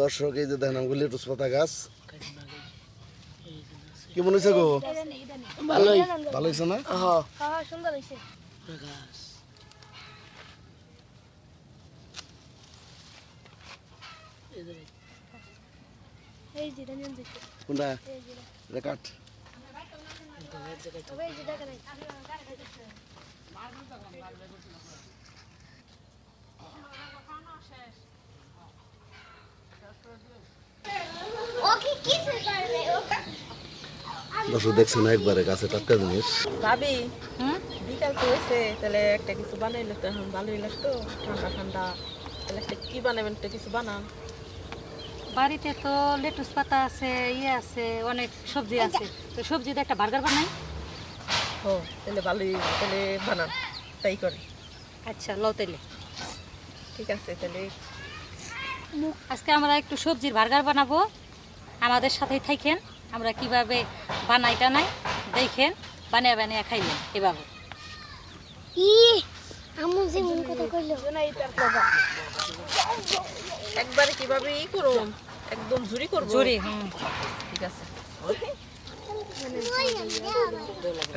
দর্শক এই যে দেখেন আমগুলো লেটুস পাতা গাছ। কেমন হয়েছে গো? ভালোই। ভালো হয়েছে না? হ্যাঁ। হ্যাঁ সুন্দর হয়েছে। গাছ। এই যে রঞ্জন দিচ্ছে কোনটা? এই যে এটা কাঠ এই যে দেখেন এই। দর্শক দেখছেন একবারে গাছে টাটকা জিনিস। ভাবি বিকাল তো হয়েছে তাহলে একটা কিছু বানাইলে তো এখন ভালোই লাগতো। ঠান্ডা ঠান্ডা। তাহলে একটা কি বানাবেন একটা কিছু বানান। বাড়িতে তো লেটুস পাতা আছে ইয়ে আছে অনেক সবজি আছে। তো সবজি দিয়ে একটা বার্গার বানাই। ও তাহলে ভালোই তাহলে বানান তাই করে। আচ্ছা লও তাইলে। ঠিক আছে তাহলে। আজকে আমরা একটু সবজির বার্গার বানাবো। আমাদের সাথেই থাকেন। আমরা কীভাবে বানাই টানাই দেখেন বানিয়ে বানিয়ে খাইলেন এভাবে। একবারে কীভাবে ই করো একদম ঝুরি করব? জোরে হুম। ঠিক আছে।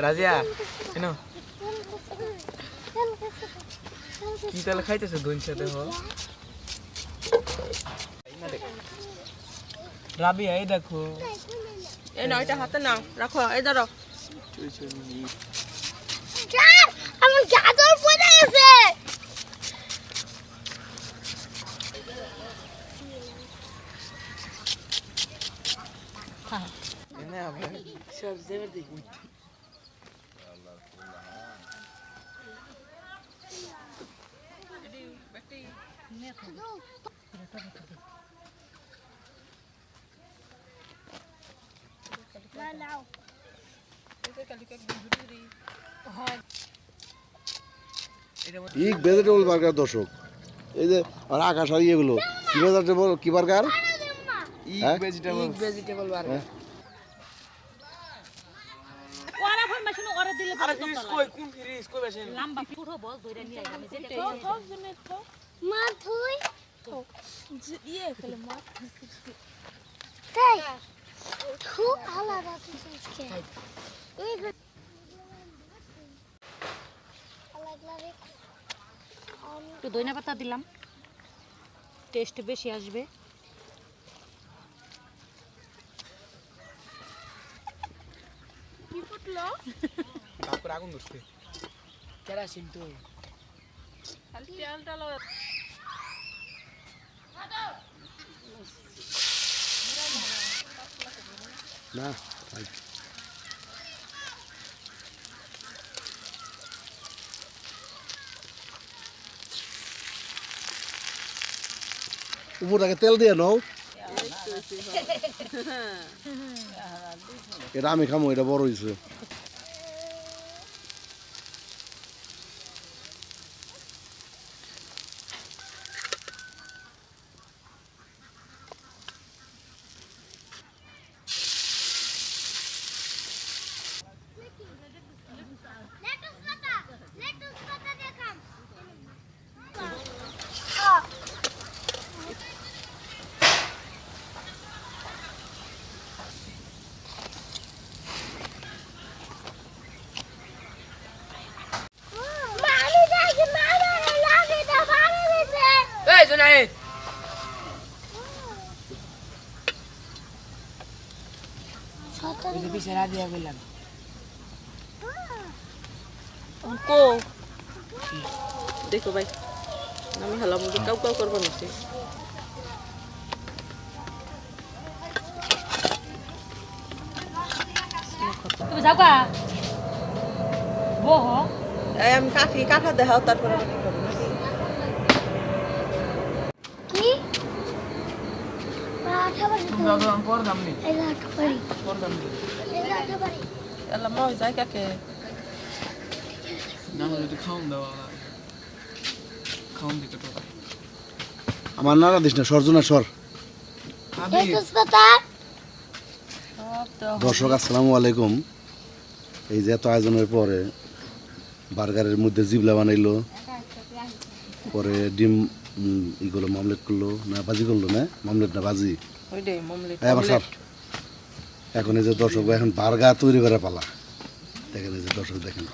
রাজিয়া কেন কি তাহলে খাইতেছে দুই সাথে হ রাবিয়া এই দেখো। এই নয়টা হাতে নাও রাখো এই ধরো। আমার গাজর পড়ে গেছে। সব দেখি ইক ভেজিটেবল বার্গার দর্শক। এই যে আর আকাশ আর ইয়েগুলো কি ভেজিটেবল কি বার্গার? হ্যাঁ? ভেজিটেবল। Vegetable burger. তুই ইয়ে খেলে মা রে একটু দইনা পাতা দিলাম। টেস্ট বেশি আসবে। তারপর আগুন ধরছে। কেরাসিন তো। না উপরটাকে তেল দিয়ে নাও। এটা আমি খামো এটা বড় হয়েছে লেটুস পাতা লেটুস পাতা দেখাম মামি দেখি মামা লাগে না ভালো দিছে এই শোনা এই ওই যে পিছে রাজিয়া বললাম কো দেখো ভাই আমি হলাম কাউ কাউ করব না তুমি গা বহ আমি কাঠি কাঠা দেখাও তারপরে আমি করব নাকি? কি আঠা বাড়ি দাদা আমি পর দাম নি এই আঠা বাড়ি পর দাম নি এই আঠা বাড়ি এলা মই যাই কাকে না যদি খাওন দাও খাওন দিতে তো আমার নাড়া দিস না, সর লেটুস পাতা দর্শক, আসসালামু আলাইকুম। এই যে এত আয়োজনের পরে বার্গারের মধ্যে জিবলা বানাইলো, পরে ডিম ইগুলো মামলেট করল না বাজি করল না? মামলেট না বাজি? হ্যাঁ এখন এই যে দর্শক এখন বার্গা তৈরি করে পালা। দেখেন এই যে দর্শক দেখেন।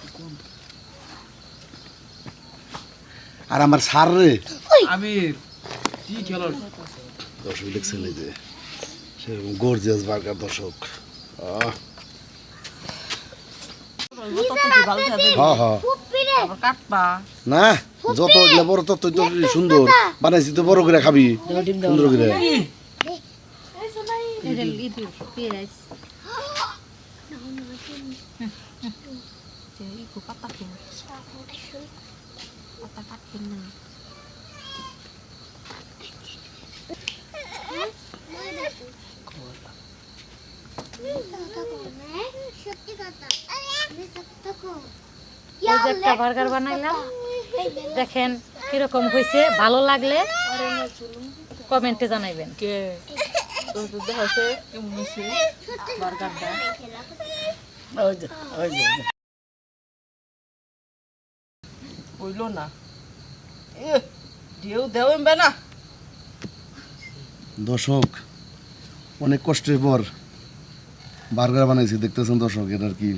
আর আমার সার রে। আবির কি খেলোর? দর্শক দেখছেন এই যে সেরকম গর্জিয়াস বার্গার দর্শক। হ্যাঁ হ্যাঁ। আবার কাটবা। না যত বড় তত তো সুন্দর। বানাইছি তো বড় করে খাবি সুন্দর করে। সত্যি কথা। এই যে একটা বার্গার বানাইলাম। দেখেন কীরকম হয়েছে ভালো লাগলে কমেন্টে জানাইবেন। বার্গারটা? না। এ ঢেউ দেও না। দর্শক অনেক কষ্টের পর বার্গার বানাইছি দেখতেছেন দর্শক এটা আর কি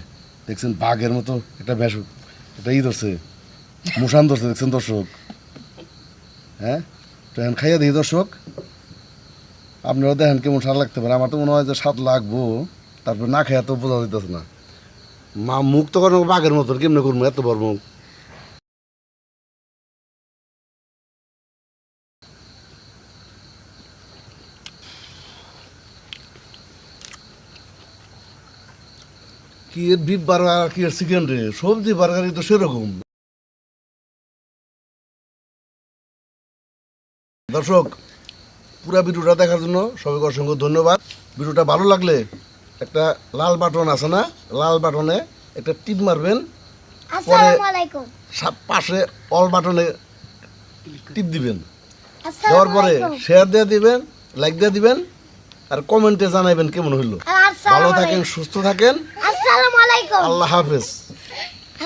দেখছেন বাঘের মতো একটা ভেস একটা ঈদ আছে মুসান ধরছে দেখছেন দর্শক হ্যাঁ তো এখন খাইয়া দিই দর্শক আপনারা দেখেন কেমন সার লাগতে পারে আমার তো মনে হয় যে স্বাদ লাগবো তারপর না খাইয়া তো বোঝা যেতেছে না মা মুখ তো বাঘের মতন কেমনে করব এত বড় মুখ কি এর বিফ বার্গার কি এর চিকেন রে? সবজি বার্গারই তো সেরকম। দর্শক পুরা ভিডিওটা দেখার জন্য সবাইকে অসংখ্য ধন্যবাদ। ভিডিওটা ভালো লাগলে একটা লাল বাটন আছে না? লাল বাটনে একটা টিপ মারবেন। পরে পাশে অল বাটনে টিপ দিবেন। দেওয়ার পরে শেয়ার দিয়ে দিবেন লাইক দিয়ে দিবেন। আর কমেন্টে জানাবেন কেমন হইল। ভালো থাকেন সুস্থ থাকেন। আসসালামু আলাইকুম। আল্লাহ হাফেজ।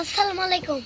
আসসালামু আলাইকুম।